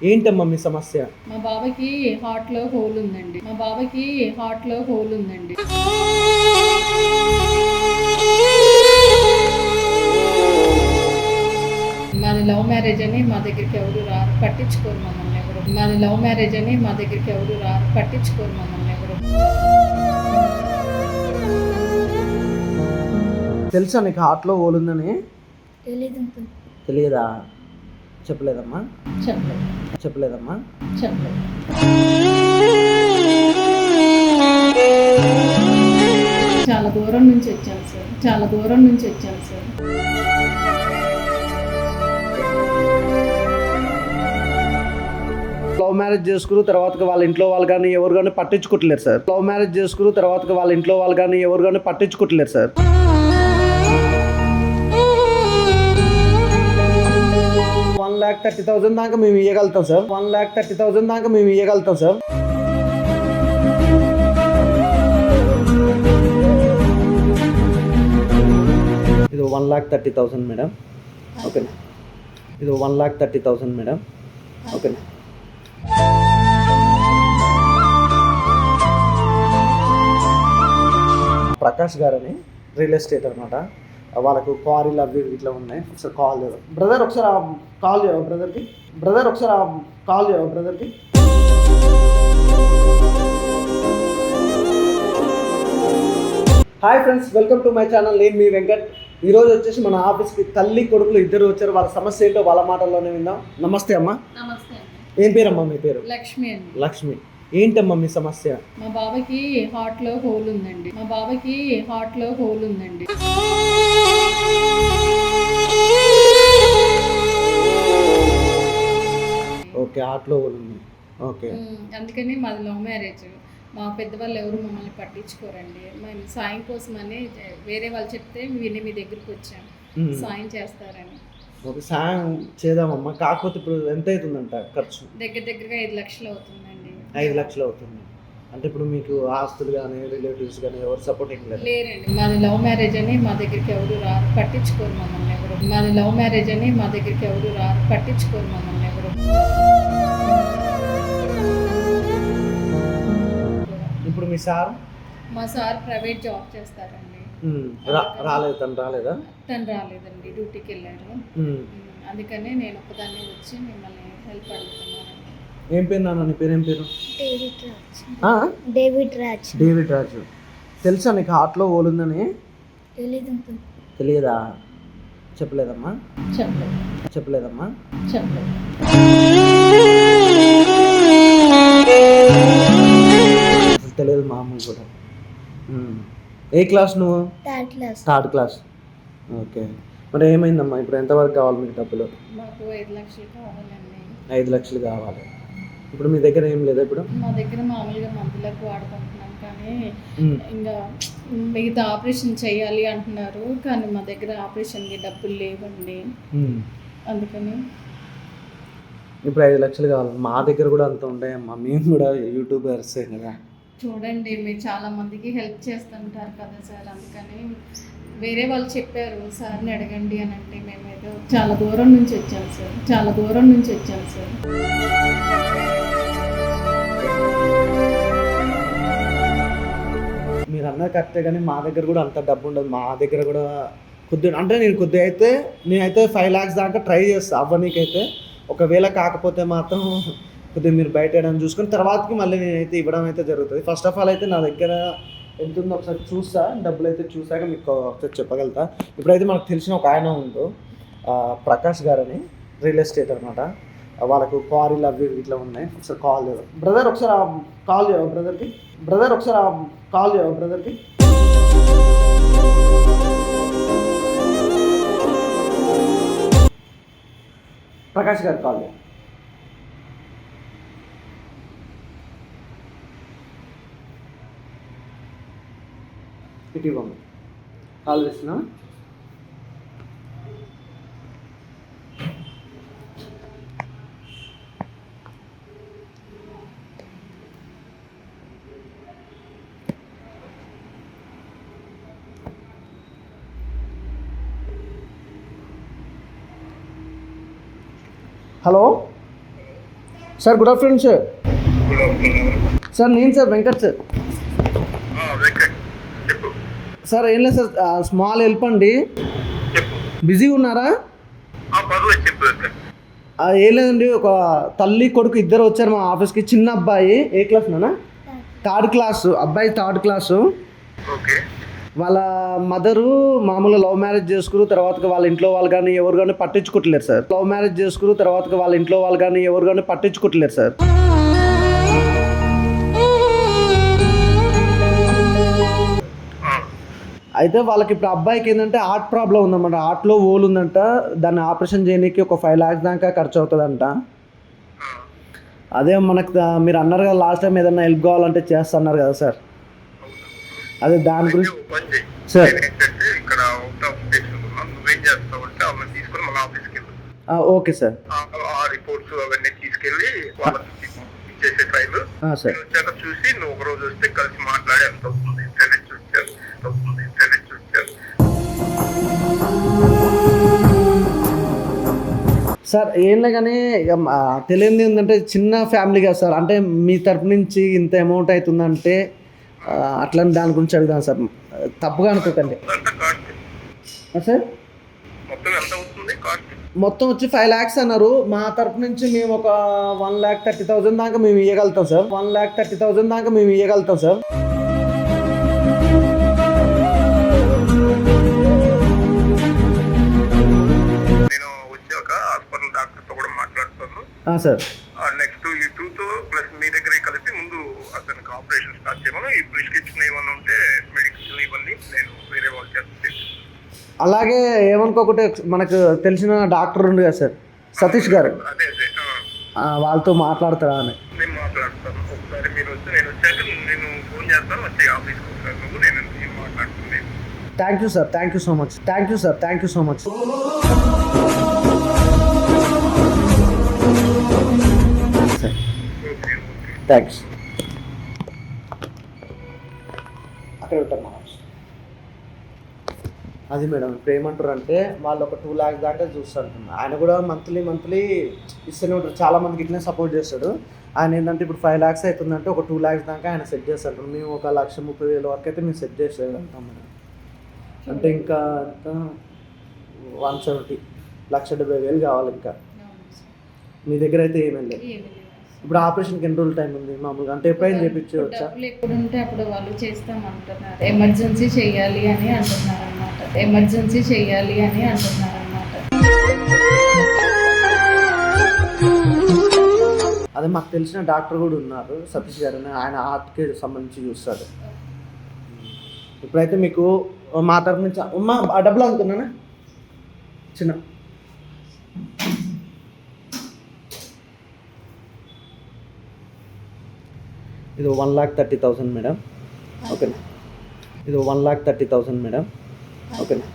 ఏంటమ్మా మీ సమస్య? మా బాబాకి హార్ట్లో హోల్ ఉందండి. మా బాబాకి హార్ట్లో హోల్ ఉందండి. మాది లవ్ మ్యారేజ్ అని మా దగ్గరికి ఎవరు రారు పట్టించుకోరు మమ్మల్ని ఎవరు. మాది లవ్ మ్యారేజ్ అని మా దగ్గరికి ఎవరు రారు పట్టించుకోరు మమ్మల్ని ఎవరు. తెలుసా నీకు హార్ట్లో ఓలుందని తెలీదు? తెలియదా చెప్పలేదమ్మా. చెప్పలేదు చెప్పలేదమ్మా. చెప్పలేదు చాలా దూరం నుంచి వచ్చాను సార్. చాలా దూరం నుంచి వచ్చాను సార్. లవ్ మ్యారేజ్ చేసుకున్న తర్వాత వాళ్ళ ఇంట్లో వాళ్ళు కానీ ఎవరు కానీ పట్టించుకోవట్లేరు సార్. లవ్ మ్యారేజ్ చేసుకున్న తర్వాత వాళ్ళ ఇంట్లో వాళ్ళు కానీ ఎవరు కానీ పట్టించుకోవట్లేరు సార్. ల్యాక్ థర్టీ థౌసండ్ దాకా మేము ఇవ్వగలుగుతాం sir one lakh thirty thousand దాకా మేము ఇవ్వగలుగుతాం సార్ ఇది one lakh thirty thousand madam ఓకేనా ఇది one lakh thirty thousand madam ఓకేనా ప్రకాష్ గారని రియల్ ఎస్టేట్ అనమాట. వాళ్ళకు క్వారీలు అవి ఇట్లా ఉన్నాయి. ఒకసారి కాల్ బ్రదర్ ఒకసారి కాల్ చేయవు బ్రదర్కి బ్రదర్ ఒకసారి కాల్ చేయవు బ్రదర్కి hi friends welcome to my channel నేను మీ వెంకట్. ఈరోజు వచ్చేసి మన ఆఫీస్కి తల్లి కొడుకులు ఇద్దరు వచ్చారు. వాళ్ళ సమస్య ఏంటో వాళ్ళ మాటల్లోనే విందాం. నమస్తే అమ్మా. నమస్తే ఏం పేరమ్మా మీ పేరు? లక్ష్మి లక్ష్మి. ఏంటమ్మా మీ సమస్య? మా బాబాకి హార్ట్లో హోల్ ఉందండి. మా బాబాకి హార్ట్లో హోల్ ఉందండి. ఓకే ఆటలో ఉంది. ఓకే. అందుకని మాది లవ్ మ్యారేజ్ మా పెద్దవాళ్ళు ఎవరు మమ్మల్ని పట్టించుకోరండి. మేము సాయం కోసమని వేరే వాళ్ళు చెప్తే విని మీ దగ్గరికి వచ్చాం. సాయం చేస్తారని. సాయం చేద్దామమ్మా. కాకపోతే ఇప్పుడు ఎంత అవుతుందంట ఖర్చు? దగ్గర దగ్గరగా ఐదు లక్షలు అవుతుందండి. ఐదు లక్షలు అవుతుంది. అంటే ఇప్పుడు మీకు ఆస్తులు కానీ రిలేటివ్స్ కానీ ఎవరు సపోర్టింగ్ లేదు లేరండి. మాది లవ్ మ్యారేజ్ అని మా దగ్గరికి ఎవరు రారు పట్టించుకోరు మమ్మల్ని ఎవరు. మాది లవ్ మ్యారేజ్ అని మా దగ్గరికి ఎవరు రారు పట్టించుకోరు మమ్మల్ని ఎవరు. ఇప్పుడు మీ సార్? మా సార్ ప్రైవేట్ జాబ్ చేస్తారండి. రాలేదు తను రాలేదా? తను రాలేదండి డ్యూటీకి వెళ్ళారు. అందుకనే నేను ఒక్కదాన్ని వచ్చి మిమ్మల్ని హెల్ప్ అడుగుతున్నానండి. ఏం పేరు నాన్న నీ పేరు ఏం పేరు? David Raj? David Raj David Raju తెలుసా నీకు హార్ట్లో ఓలుందని తెలీదు తెలియదా చెప్పలేదమ్మా. చెప్పలేదు. చెప్పలేదమ్మా. తెలియదు మామూలు కూడా. మ్మ్. ఏ క్లాస్ నువ్వు? Third class third class okay. మరి ఏమైందమ్మా? ఇప్పుడు ఎంతవరకు కావాలి మీకు డబ్బులు? మాకు ఐదు లక్షలు కావాలండి. ఐదు లక్షలు కావాలి. ఇప్పుడు మీ దగ్గర ఏం లేదా ఇప్పుడు? మా దగ్గర మామూలుగా మందులకు వాడుకుంటున్నాం కానీ. ఇంకా మిగతా ఆపరేషన్ చేయాలి అంటున్నారు. కానీ మా దగ్గర ఆపరేషన్కి డబ్బులు లేవండి. అందుకని ఇప్పుడు ఐదు లక్షలు కావాలి. మా దగ్గర కూడా అంత ఉంటాయమ్మా. మేము కూడా యూట్యూబర్సే కదా. చూడండి మీరు చాలా మందికి హెల్ప్ చేస్తుంటారు కదా సార్. అందుకని వేరే వాళ్ళు చెప్పారు సార్ని అడగండి అని అంటే మేము ఏదో చాలా దూరం నుంచి వచ్చాం సార్. చాలా దూరం నుంచి వచ్చాం సార్. మీరు అన్నది కరెక్టే కానీ మా దగ్గర కూడా అంత డబ్బు ఉండదు. మా దగ్గర కూడా కొద్దిగా అంటే నేను కొద్దిగా అయితే నేనైతే ఫైవ్ ల్యాక్స్ దాకా ట్రై చేస్తాను అవ్వనీకైతే. ఒకవేళ కాకపోతే మాత్రం కొద్దిగా మీరు బయట వేయడం చూసుకొని తర్వాతకి మళ్ళీ నేనైతే ఇవ్వడం అయితే జరుగుతుంది. ఫస్ట్ ఆఫ్ ఆల్ అయితే నా దగ్గర ఎంత ఉందో ఒకసారి చూసా డబ్బులు అయితే చూసాక మీకు ఒకసారి చెప్పగలుగుతా. ఇప్పుడైతే మనకు తెలిసిన ఒక ఆయన ఉండు ప్రకాష్ గారని రియల్ ఎస్టేట్ అనమాట. వాళ్ళకు క్వారీలు అవి ఇట్లా ఉన్నాయి. ఒకసారి కాల్ చేయవు బ్రదర్ ఒకసారి కాల్ చేయవు బ్రదర్కి బ్రదర్ ఒకసారి కాల్ చేయవు బ్రదర్కి ప్రకాష్ గారు కాల్ చేయండి ఇటు కాల్ చేస్తున్నా hello? Sir good afternoon sir. Sir నేను సార్ వెంకట్ సార్. సార్ ఏం లేదు సార్. స్మాల్ హెల్ప్ అండి. బిజీగా ఉన్నారా? ఏం లేదండి ఒక తల్లి కొడుకు ఇద్దరు వచ్చారు మా ఆఫీస్కి. చిన్న అబ్బాయి ఏ క్లాస్ నానా థర్డ్ క్లాస్ అబ్బాయి థర్డ్ క్లాసు. ఓకే. వాళ్ళ మదరు మామూలుగా లవ్ మ్యారేజ్ చేసుకున్న తర్వాత వాళ్ళ ఇంట్లో వాళ్ళు కానీ ఎవరు కానీ పట్టించుకోవట్లేరు సార్. లవ్ మ్యారేజ్ చేసుకున్న తర్వాత వాళ్ళ ఇంట్లో వాళ్ళు కానీ ఎవరు కానీ పట్టించుకోవట్లేరు సార్. అయితే వాళ్ళకి ఇప్పుడు అబ్బాయికి ఏంటంటే హార్ట్ ప్రాబ్లం ఉందన్నమాట. హార్ట్లో ఓల్ ఉందంట. దాన్ని ఆపరేషన్ చేయడానికి ఒక ఫైవ్ ల్యాక్స్ దాకా ఖర్చు అవుతుందంట అదే మనకు మీరు అన్నారు కదా లాస్ట్ టైం ఏదైనా హెల్ప్ కావాలంటే చేస్తున్నారు కదా సార్. అదే దాని గురించి. సార్. ఇక్కడ అవుట్ ఆఫ్ స్టేషన్ ఉన్నాను నువ్వేం చేస్తావు అంటే ఆమెను తీసుకొని మన ఆఫీస్కి వెళ్ళు. ఓకే సార్ ఆ- రిపోర్ట్స్ అవన్నీ తీసుకెళ్ళి ఫైల్. ఆ, సార్ వచ్చాక చూసి నువ్వు ఒక రోజు వస్తే కలిసి మాట్లాడి ఎంత అవుతుంది ఎంత వచ్చారు ఎంత అవుతుంది ఎంత వచ్చారు సార్ ఏంలే కానీ తెలియంది ఏంటంటే చిన్న ఫ్యామిలీ కదా సార్ అంటే మీ తరపు నుంచి ఇంత అమౌంట్ అవుతుందంటే అట్లని దాని గురించి అడుగుదాం సార్. తప్పుగా అనుకోకండి సార్? మొత్తం వచ్చి ఫైవ్ ల్యాక్స్ అన్నారు. మా తరపు నుంచి మేము ఒక వన్ ల్యాక్ థర్టీ థౌసండ్ దాకా మేము ఇవ్వగలుగుతాం sir. One lakh thirty thousand దాకా మేము ఇవ్వగలుగుతాం సార్. సార్. నెక్స్ట్ ఈ టూతో ప్లస్ మీ దగ్గరే అతనికి ఆపరేషన్ స్టార్ట్ చేయమను. ఈ ప్రిస్క్రిప్షన్ ఏమన్నా ఉంటే మెడిసిన్ ఇవన్నీ నేను వేరే వాళ్ళు చేస్తే అలాగే ఏమనుకోకుంటే మనకు తెలిసిన డాక్టర్ ఉంది కదా సార్ సతీష్ గారు. అదే అదే వాళ్ళతో మాట్లాడతారా అని. నేను మాట్లాడతాను. ఒకసారి మీరు వస్తే నేను వచ్చాక నేను ఫోన్ చేస్తాను. వచ్చి ఆఫీస్కి ఒకసారి నువ్వు నేను నేను మాట్లాడుతున్నాను thank you sir thank you so much thank you sir thank you so much thanks అది మేడం ఇప్పుడు ఏమంటారు అంటే వాళ్ళు ఒక టూ ల్యాక్స్ దాకా చూస్తారు ఆయన కూడా మంత్లీ మంత్లీ ఇస్తూనే ఉంటారు. చాలా మందికి ఇట్లనే సపోర్ట్ చేస్తాడు. ఆయన ఏంటంటే ఇప్పుడు ఫైవ్ ల్యాక్స్ అవుతుందంటే ఒక టూ ల్యాక్స్ దాకా ఆయన సెట్ చేస్తారు మేము ఒక లక్ష ముప్పై వేల వరకు అయితే మేము సెట్ చేసేయగలుగుతాం మేడం. అంటే ఇంకా ఇంకా వన్ సెవెంటీ లక్ష డెబ్బై వేలు కావాలి ఇంకా. మీ దగ్గర అయితే ఏమీ లేదు. ఇప్పుడు ఆపరేషన్కి ఎన్ని రోజులు టైం ఉంది? మామూలుగా అంటే ఎప్పుడైనా చేయించవచ్చా డబ్బులు ఎప్పుడు ఉంటే అప్పుడు వాళ్ళు చేస్తామంటున్నారు. ఎమర్జెన్సీ చేయాలి అని అంటున్నారు. ఎమర్జెన్సీ చేయాలి అని అంటున్నారు అనమాట అదే మాకు తెలిసిన డాక్టర్ కూడా ఉన్నారు సతీష్ గారు ఆయన ఆయన హార్ట్కి సంబంధించి చూస్తారు ఇప్పుడైతే మీకు మా తరఫు నుంచి అమ్మా డబ్బులు అనుకున్నానా చిన్న. ఇది one lakh thirty thousand madam. ఓకేనా? ఇది one lakh thirty thousand madam. ఓకేనా?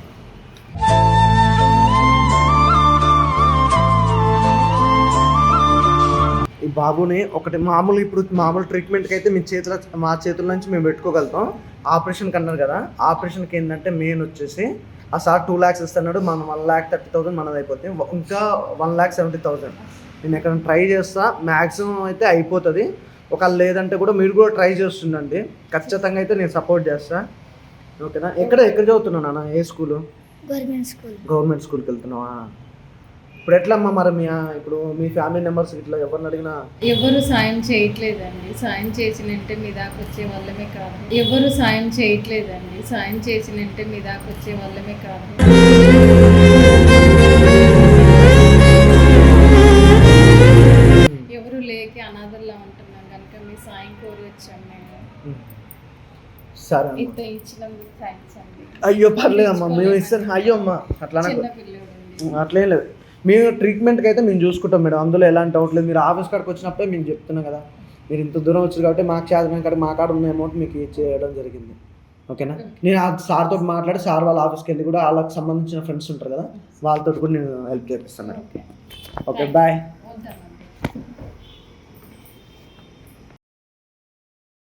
ఈ బాబుని ఒకటి మామూలు ఇప్పుడు మామూలు ట్రీట్మెంట్కి అయితే మీ చేతుల మా చేతుల నుంచి మేము పెట్టుకోగలుగుతాం. ఆపరేషన్కి అన్నారు కదా ఆపరేషన్కి ఏంటంటే మెయిన్ వచ్చేసి ఆ సార్ టూ ల్యాక్స్ ఇస్తున్నాడు మనం వన్ ల్యాక్ థర్టీ థౌసండ్ మనది అయిపోతుంది ఇంకా వన్ ల్యాక్ సెవెంటీ థౌసండ్ నేను ఎక్కడ ట్రై చేస్తా మ్యాక్సిమం అయితే అయిపోతుంది. ఒకవేళ లేదంటే కూడా మీరు కూడా ట్రై చేస్తుండండి. ఖచ్చితంగా అయితే నేను సపోర్ట్ చేస్తాను ఓకేనా? ఎక్కడ ఎక్కడ చదువుతున్నావు నాన్న? ఏ స్కూలు? Government school. గవర్నమెంట్ స్కూల్కి వెళ్తున్నావా? ఇప్పుడు ఎట్లమ్మా మరి మీ ఇప్పుడు మీ ఫ్యామిలీ మెంబర్స్ ఇట్లా ఎవరిని అడిగినా? ఎవరు సాయం చేయట్లేదండి. సాయం చేసినంటే మీ దాకా వచ్చే వాళ్ళమే కాదు. ఎవరు సాయం చేయట్లేదండి. సాయం చేసినంటే మీ దాకా వచ్చే వాళ్ళమే కాదు. సరే. ఇంత థ్యాంక్స్ అండి. అయ్యో పర్లేదమ్మా మేము ఇస్తాను అయ్యో అమ్మా. అట్లా అనకు. చిన్న పిల్లడు అట్లేం లేదు. మేము ట్రీట్మెంట్కి అయితే మేము చూసుకుంటాం మేడం. అందులో ఎలాంటి డౌట్ లేదు. మీరు ఆఫీస్ కాడికి వచ్చినప్పుడే మేము చెప్తున్నాం కదా. మీరు ఇంత దూరం వచ్చారు కాబట్టి మాకు చేతనం కాడ మా కాడ ఉన్న అమౌంట్ మీకు ఇచ్చేయడం జరిగింది. ఓకేనా? నేను ఆ సార్తో మాట్లాడి సార్ వాళ్ళ ఆఫీస్కి వెళ్ళి కూడా వాళ్ళకి సంబంధించిన ఫ్రెండ్స్ ఉంటారు కదా వాళ్ళతో కూడా నేను హెల్ప్ చేపిస్తాను ఓకే. బాయ్